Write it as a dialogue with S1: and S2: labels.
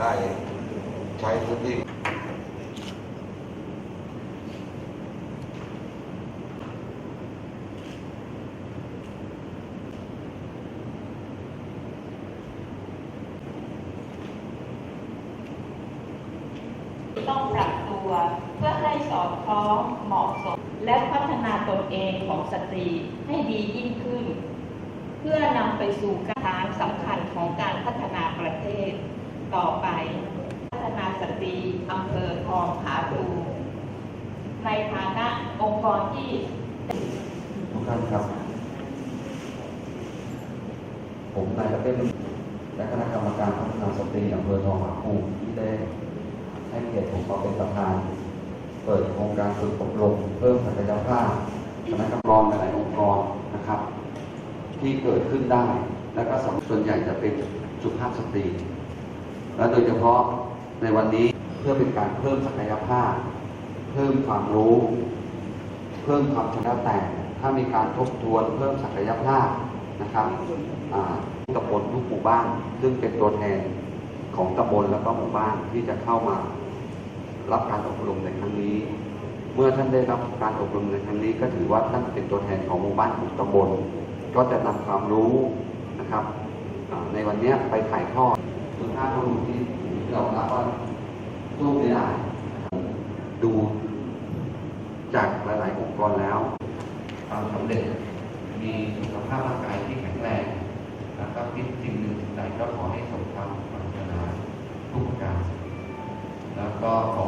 S1: ได้ใช้พื้นที่
S2: ต้องปรับตัวเพื่อให้สอดคล้องเหมาะสม และพัฒนาตนเองของสตรีให้ดียิ่งขึ้น เพื่อนำไปสู่การสำคัญของการพัฒนาประเทศ ต่อไปพัฒนาสตรีอำเภอทองผาภูมิในฐานะองค์กรที่
S3: ทุกท่านครับ ผมนายประเทศและคณะกรรมการพัฒนาสตรีอำเภอทองผาภูมิที่ได้ให้เกียรติผมมาเป็นประธาน เปิดโครงการฝึกอบรมเพิ่มศักยภาพคณะกรรมการหลายองค์กรนะครับ ที่เกิดขึ้นได้ และก็สำส่วนใหญ่จะเป็นสุภาพสตรี และโดยเฉพาะในวันนี้เพื่อเป็นการเพิ่มศักยภาพ เพิ่มความรู้ เพิ่มความชนาญแต่ถ้ามีการทบทวนเพิ่มศักยภาพนะครับตำบลทุกหมู่บ้าน ซึ่งเป็นตัวแทนของตำบลแล้วก็หมู่บ้านที่จะเข้ามารับการอบรมในครั้งนี้ เมื่อท่านได้รับการอบรมในครั้งนี้ ก็ถือว่าท่านเป็นตัวแทนของหมู่บ้านของตำบล ก็จะนำความรู้นะครับในวันนี้ไปถ่ายทอด สุภาพรุษที่เรารับว่าสู้ไม่ได้ดูจากหลายๆองค์กรแล้วความสำเร็จมีสุขภาพร่างกายที่แข็งแรงแล้วก็คิดสิ่งหนึ่งสิ่งใดก็ขอให้สมความปรารถนาทุกประการแล้วก็ขอ